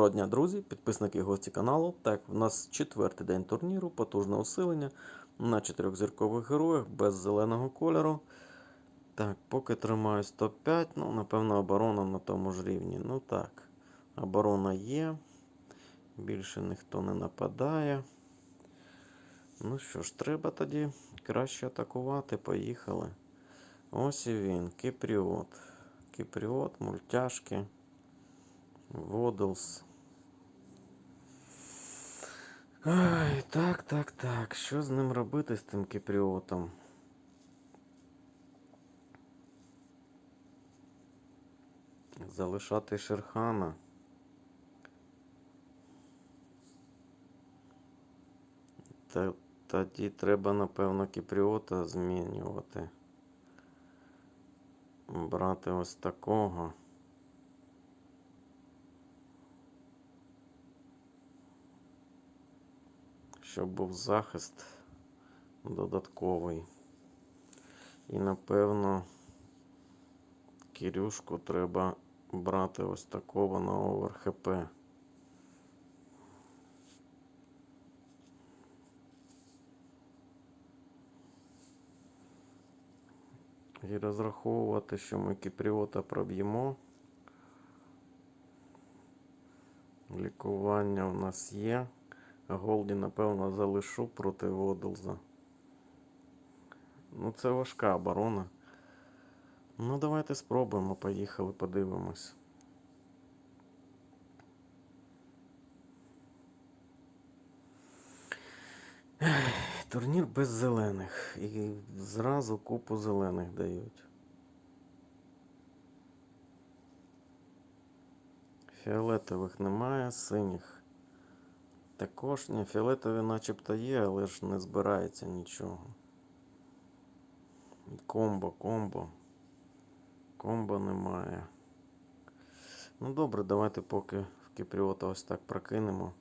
Доброго дня, друзі, підписники і гості каналу. Так, в нас четвертий день турніру, потужне усилення на чотирьохзіркових героях без зеленого кольору. Так, поки тримаю 105, ну, напевно, оборона на тому ж рівні. Ну так, оборона є. Більше ніхто не нападає. Ну що ж, треба тоді краще атакувати. Поїхали. Ось і він, Кіпріот. Кіпріот, мультяшки. Водлс. Ай, так, так, так. Що з ним робити з тим кіпріотом? Залишати Шерхана. Та, тоді треба, напевно, кіпріота змінювати. Брати ось такого. Щоб був захист додатковий. І напевно Кирюшку треба брати ось такого на овер ХП. І розраховувати, що ми кіпріота проб'ємо. Лікування в нас є. Голді, напевно, залишу проти Водлза. Ну, це важка оборона. Ну, давайте спробуємо. Поїхали, подивимось. Турнір без зелених. І зразу купу зелених дають. Фіолетових немає, синіх. Також ні, фіолетові начебто є, але ж не збирається нічого. Комбо, комбо. Комбо немає. Ну добре, давайте поки в Кіпріота ось так прокинемо.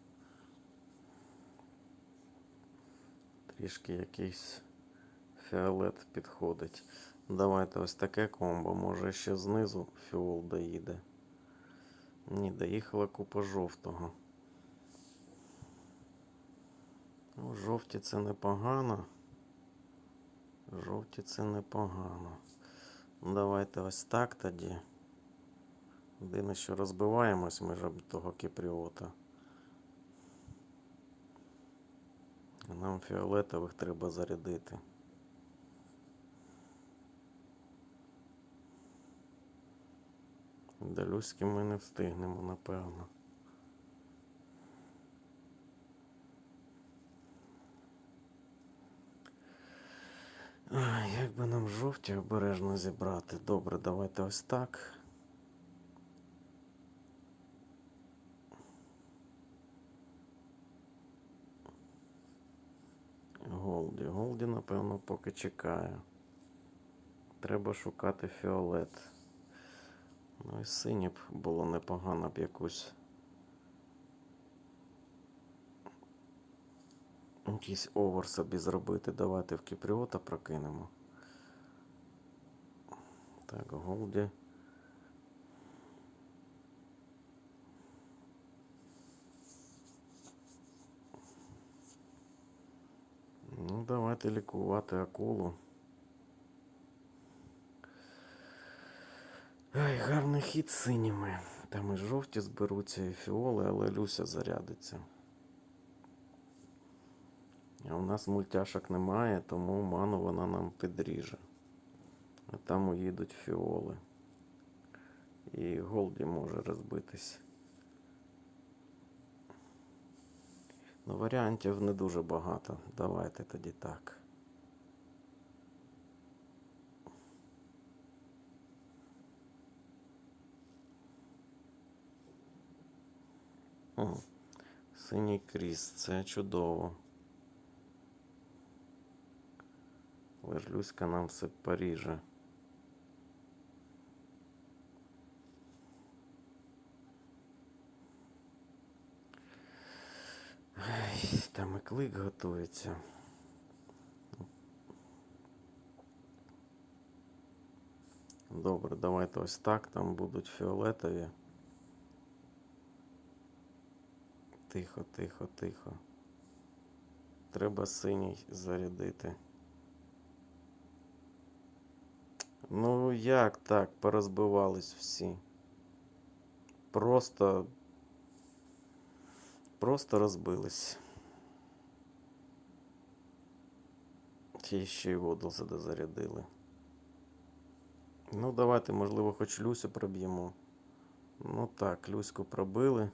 Трішки якийсь фіолет підходить. Давайте ось таке комбо. Може ще знизу фіол доїде. Ні, доїхала купа жовтого. Ну, жовті це непогано. Жовті це непогано. Ну, давайте ось так тоді. Єдине, що розбиваємось ми ж того кіпріота. Нам фіолетових треба зарядити. Далюськи ми не встигнемо, напевно. Як би нам жовті обережно зібрати? Добре, давайте ось так. Голді. Голді, напевно, поки чекає. Треба шукати фіолет. Ну і сині б було непогано б якусь. Якийсь овер собі зробити. Давайте в Кіпріота прокинемо. Так, Голді. Ну, давайте лікувати акулу. Ай, гарний хід синіми. Там і жовті зберуться, і фіоли, але Люся зарядиться. А у нас мультяшок немає, тому ману вона нам підріже. А там уїдуть фіоли. І Голді може розбитись. Ну, варіантів не дуже багато. Давайте тоді так. О, синій кріс, це чудово. Але ж Люська нам все поріже. Там і клик готується. Добре, давайте ось так. Там будуть фіолетові. Тихо, тихо, тихо. Треба синій зарядити. Ну як так? Порозбивались всі. Просто. Просто розбились. Ті ще й воду зарядили. Ну, давайте, можливо, хоч Люсю проб'ємо. Ну так, Люську пробили.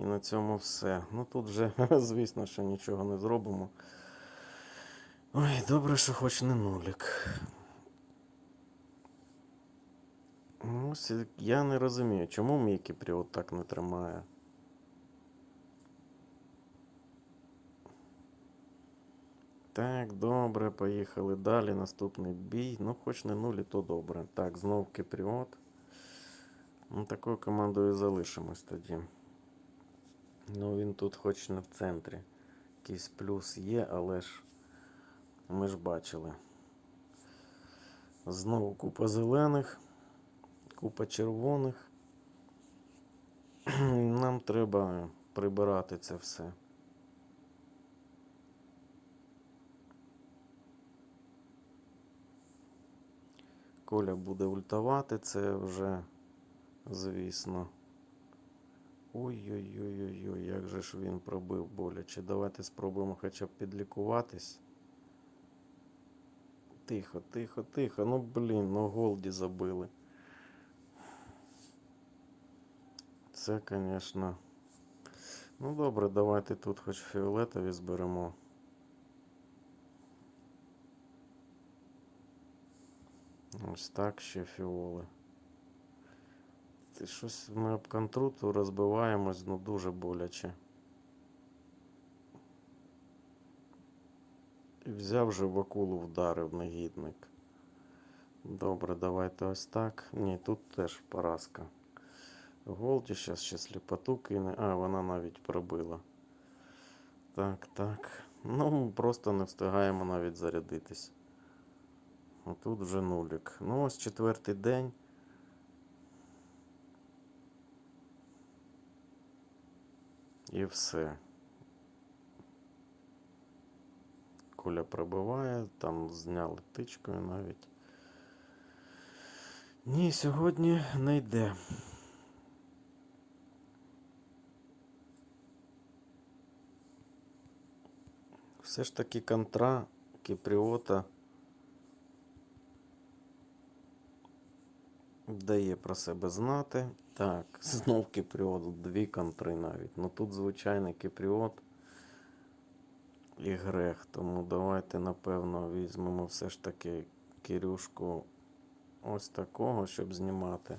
І на цьому все. Ну тут вже, звісно, що нічого не зробимо. Ой, добре, що хоч не нулік. Ну, я не розумію, чому мій кіпріот так не тримає. Так, добре, поїхали далі. Наступний бій. Ну, хоч не нулі, то добре. Так, знов кіпріот. Ну, такою командою залишимось тоді. Ну, він тут хоч не в центрі. Якийсь плюс є, але ж ми ж бачили. Знову купа зелених, купа червоних. Нам треба прибирати це все. Коля буде ультавати, це вже, звісно. Ой-ой-ой-ой, як же ж він пробив боляче. Давайте спробуємо хоча б підлікуватись. Тихо, тихо, тихо. Ну блін, ну голді забили. Це, звісно. Ну добре, давайте тут хоч фіолетові зберемо. Ось так ще фіоли. Ти щось ми об контруту розбиваємось, ну дуже боляче. І взяв же в акулу вдарив негідник. Добре, давайте ось так. Ні, тут теж поразка. Голді зараз ще сліпоту кине. А, вона навіть пробила. Так, так. Ну, просто не встигаємо навіть зарядитись. Тут вже нулік. Ну, ось четвертий день. І все. Коля пробиває, там зняли тичкою навіть. Ні, сьогодні не йде. Все ж таки контра Кіпріота дає про себе знати. Так, знов Кіпріот, дві контри навіть. Ну тут звичайний Кіпріот і Грех. Тому давайте, напевно, візьмемо все ж таки Кирюшку ось такого, щоб знімати.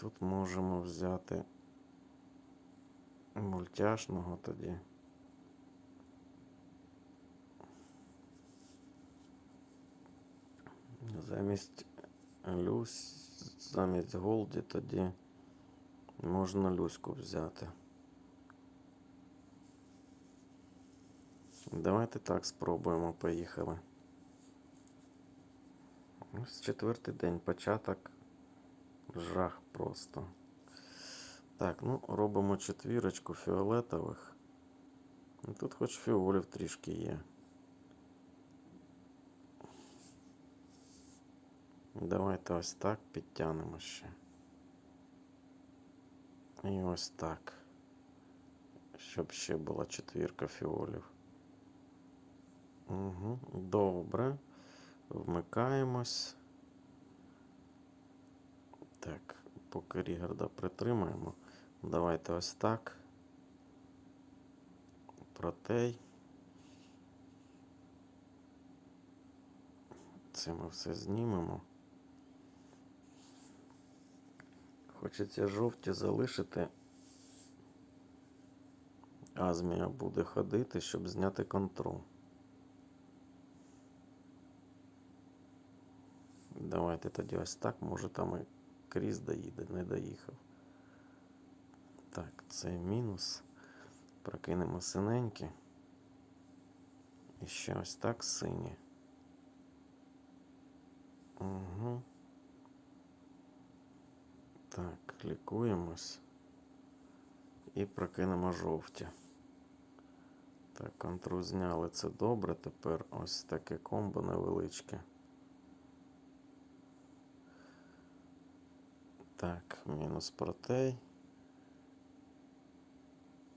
Тут можемо взяти мультяшного тоді. Замість Люсь, замість Голді тоді можна Люську взяти. Давайте так спробуємо, поїхали. Ось четвертий день, початок. Жах просто. Так, ну, робимо четвірочку фіолетових. Тут хоч фіолів трішки є. Давайте ось так підтягнемо ще. І ось так. Щоб ще була четвірка фіолів. Угу, Добре. Вмикаємось. Так, поки Рігарда притримаємо. Давайте ось так. Протей. Це ми все знімемо. Хочеться жовті залишити. Азмія буде ходити, щоб зняти контроль. Давайте тоді ось так. Може там і крізь доїде, не доїхав. Так, це мінус. Прокинемо синенькі. І ще ось так сині. Угу. Так, лікуємось. І прокинемо жовті. Так, контру зняли це добре. Тепер ось таке комбо невеличке. Так, мінус протей.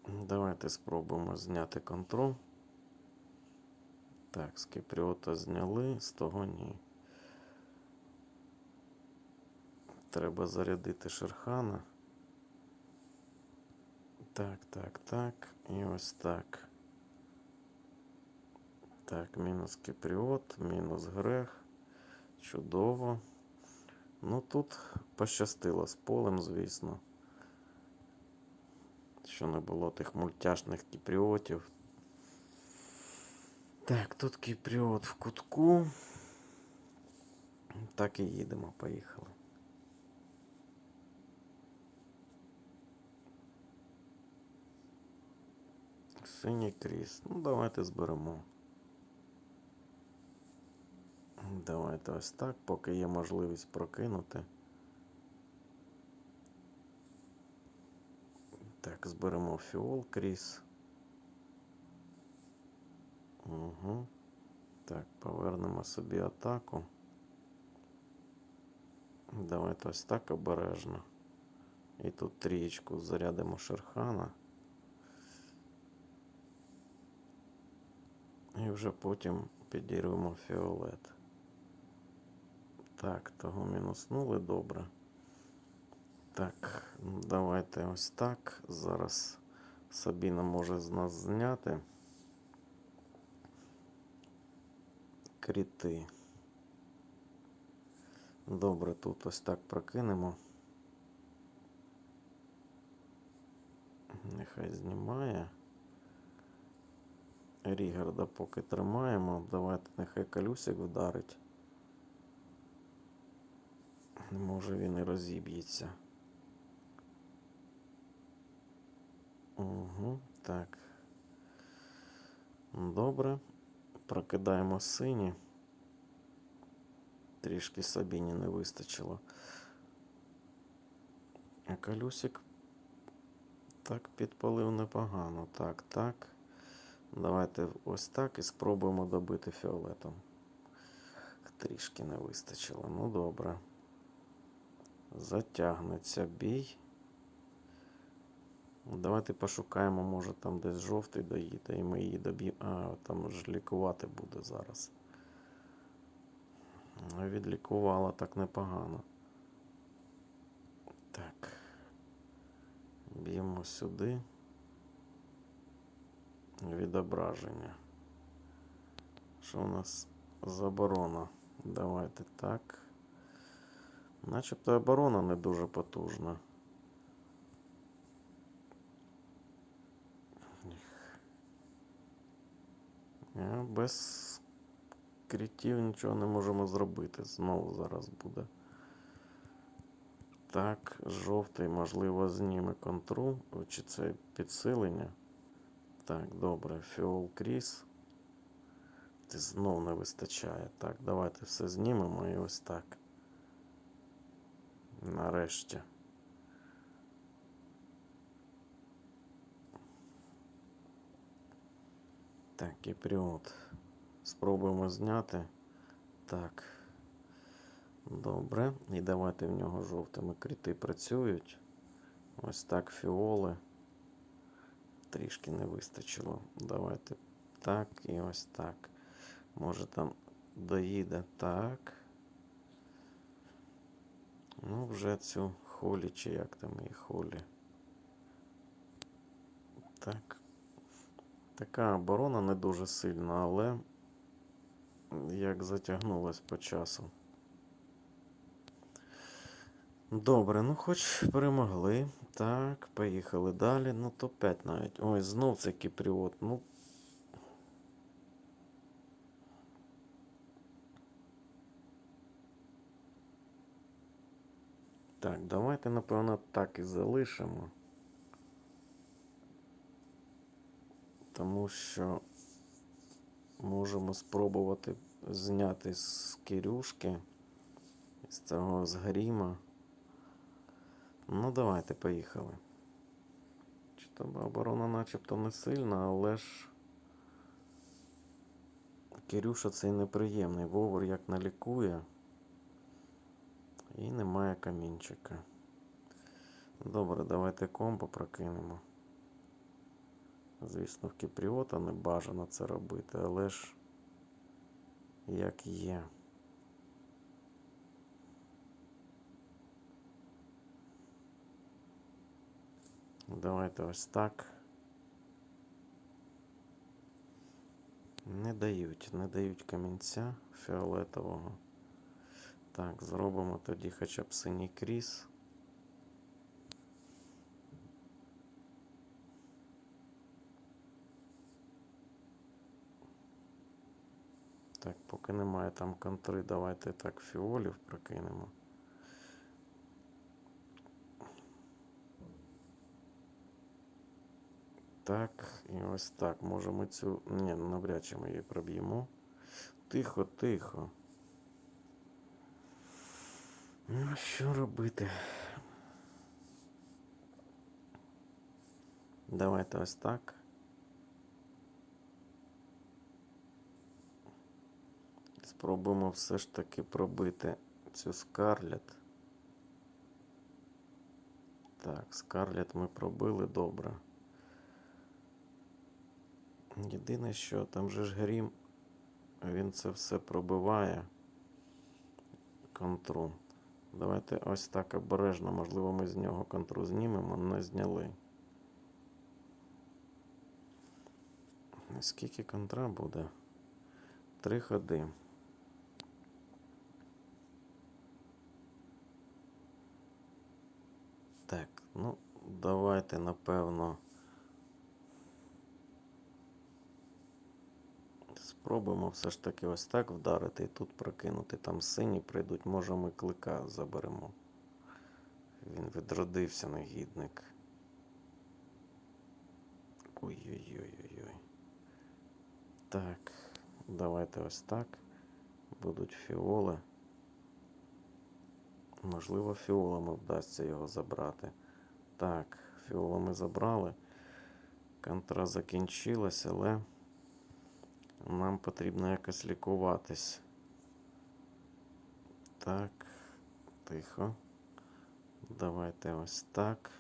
Давайте спробуємо зняти контроль. Так, з Кіпріота зняли, з того ні. Треба зарядити Шерхана. Так, так, так. І ось так. Так, мінус Кіпріот, мінус Грех. Чудово. Ну тут пощастило з полем, звісно. Що не було тих мультяшних кіпріотів. Так, тут кіпріот в кутку. Так і їдемо, поїхали. Синій кріс. Ну, давайте зберемо. Давайте ось так, поки є можливість прокинути. Так, зберемо фіол кріс. Угу. Так, повернемо собі атаку. Давайте ось так обережно. І тут трієчку зарядимо Шерхана. І вже потім підірвемо фіолет. Так, того мінуснули добре. Так, ну, давайте ось так. Зараз Сабіна може з нас зняти. Кріти. Добре, тут ось так прокинемо. Нехай знімає. Рігарда поки тримаємо. Давайте нехай колюсик вдарить. Може він і розіб'ється. Угу, так. Добре. Прокидаємо сині. Трішки Сабіні не вистачило. А колюсик так підпалив непогано. Так, так. Давайте ось так і спробуємо добити фіолетом. Трішки не вистачило. Ну добре. Затягнеться бій. Давайте пошукаємо, може там десь жовтий доїде, і ми її доб'ємо. А, там ж лікувати буде зараз. Ну, Відлікувала так непогано. Так. Б'ємо сюди. Відображення. Що у нас заборона? Давайте так. Начебто оборона не дуже потужна. Без критів нічого не можемо зробити. Знову зараз буде. Так, жовтий, можливо, зніме контру. Чи це підсилення? Так, добре. Фіол кріс. Ти знов не вистачає. Так, давайте все знімемо і ось так. Нарешті. Так, кіпріот. Спробуємо зняти. Так. Добре. І давайте в нього жовтими кріти працюють. Ось так фіоли. Трішки не вистачило. Давайте так і ось так. Може там доїде так. Ну, вже цю холі, чи як там її холі. Так. Така оборона не дуже сильна, але як затягнулась по часу. Добре, ну хоч перемогли. Так, поїхали далі. Ну, топ-5 навіть. Ой, знов це кіпріот. Ну. Так, давайте, напевно, так і залишимо. Тому що можемо спробувати зняти з Кирюшки, з цього з гріма. Ну, давайте, поїхали. Чи то оборона начебто не сильна, але ж. Кирюша цей неприємний. Вовер як налікує. І немає камінчика. Добре, давайте комбо прокинемо. Звісно, в Кіпріота не бажано це робити, але ж як є. Давайте ось так. Не дають, не дають камінця фіолетового. Так, зробимо тоді хоча б синій кріс. Так, поки немає там контри, давайте так фіолів прокинемо. Так, і ось так. Може ми цю. Ні, навряд чи ми її проб'ємо. Тихо, тихо. Ну, що робити? Давайте ось так. Спробуємо все ж таки пробити цю скарлет. Так, скарлет ми пробили добре. Єдине, що там же ж грім, він це все пробиває. Контру. Давайте ось так обережно, можливо, ми з нього контру знімемо, не зняли. Скільки контра буде? Три ходи. Так, ну, давайте, напевно. Спробуємо все ж таки ось так вдарити і тут прокинути. Там сині прийдуть, може ми клика заберемо. Він відродився, негідник. Ой-ой-ой-ой-ой. Так, давайте ось так. Будуть фіоли. Можливо, фіолами вдасться його забрати. Так, фіола ми забрали. Контра закінчилась, але нам потрібно якось лікуватись. Так, тихо. Давайте ось так.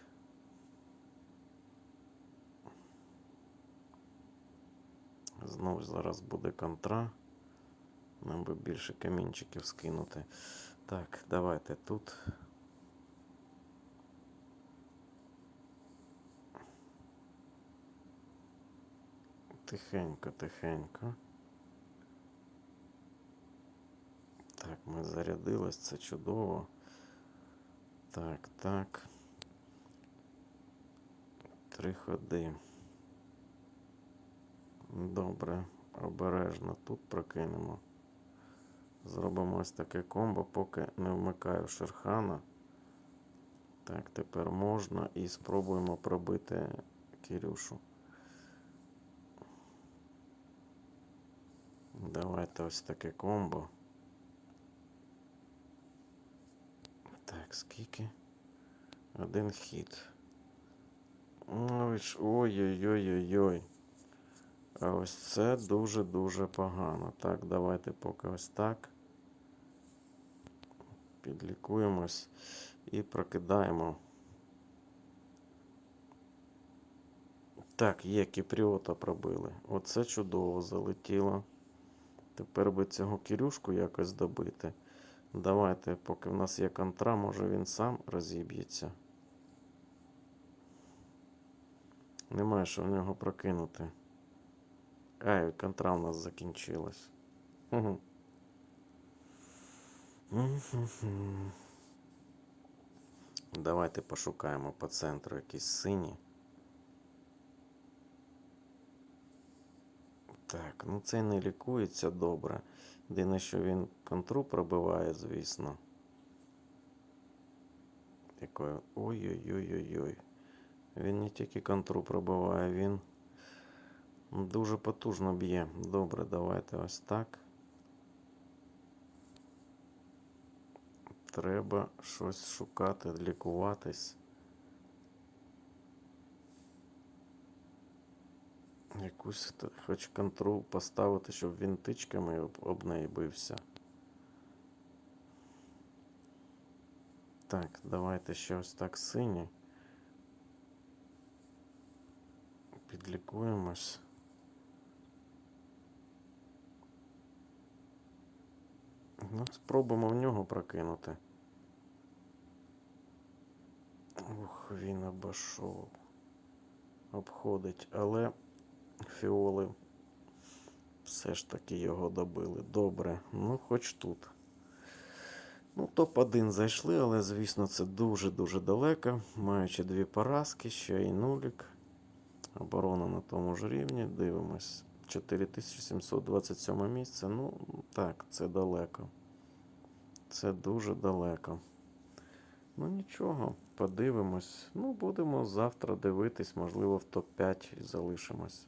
Знову зараз буде контра. Нам би більше камінчиків скинути. Так, давайте тут. Тихенько, тихенько. Так, ми зарядились, це чудово. Так, так. Три ходи. Добре, обережно тут прокинемо. Зробимо ось таке комбо, поки не вмикаю шерхана. Так, тепер можна і спробуємо пробити Кирюшу. Давайте ось таке комбо. Так, скільки? Один хід. Ж- Ой-ой-ой-ой-ой. А ось це дуже-дуже погано. Так, давайте поки ось так. Підлікуємось і прокидаємо. Так, є кіпріота пробили. Оце чудово залетіло. Тепер би цього Кирюшку якось добити. Давайте, поки в нас є контра, може він сам розіб'ється. Немає що в нього прокинути. Ай, контра у нас закінчилась. Угу. Давайте пошукаємо по центру якісь сині. Так, ну цей не лікується добре. Єдине, що він контру пробиває, звісно. Такою. Ой-ой-ой-ой-ой. Він не тільки контру пробиває, він дуже потужно б'є. Добре, давайте ось так. Треба щось шукати, лікуватись. Якусь хоч контрол поставити, щоб він тичками об, об неї бився. Так, давайте ще ось так синій. Підлікуємось. Ну, спробуємо в нього прокинути. Ух, він обійшов. Обходить, але фіоли все ж таки його добили. Добре, ну хоч тут. Ну, топ-1 зайшли, але, звісно, це дуже-дуже далеко. Маючи дві поразки, ще й нулік. Оборона на тому ж рівні. Дивимось. 4727 місце. Ну, так, це далеко. Це дуже далеко. Ну нічого, подивимось. Ну, будемо завтра дивитись, можливо, в топ-5 і залишимось.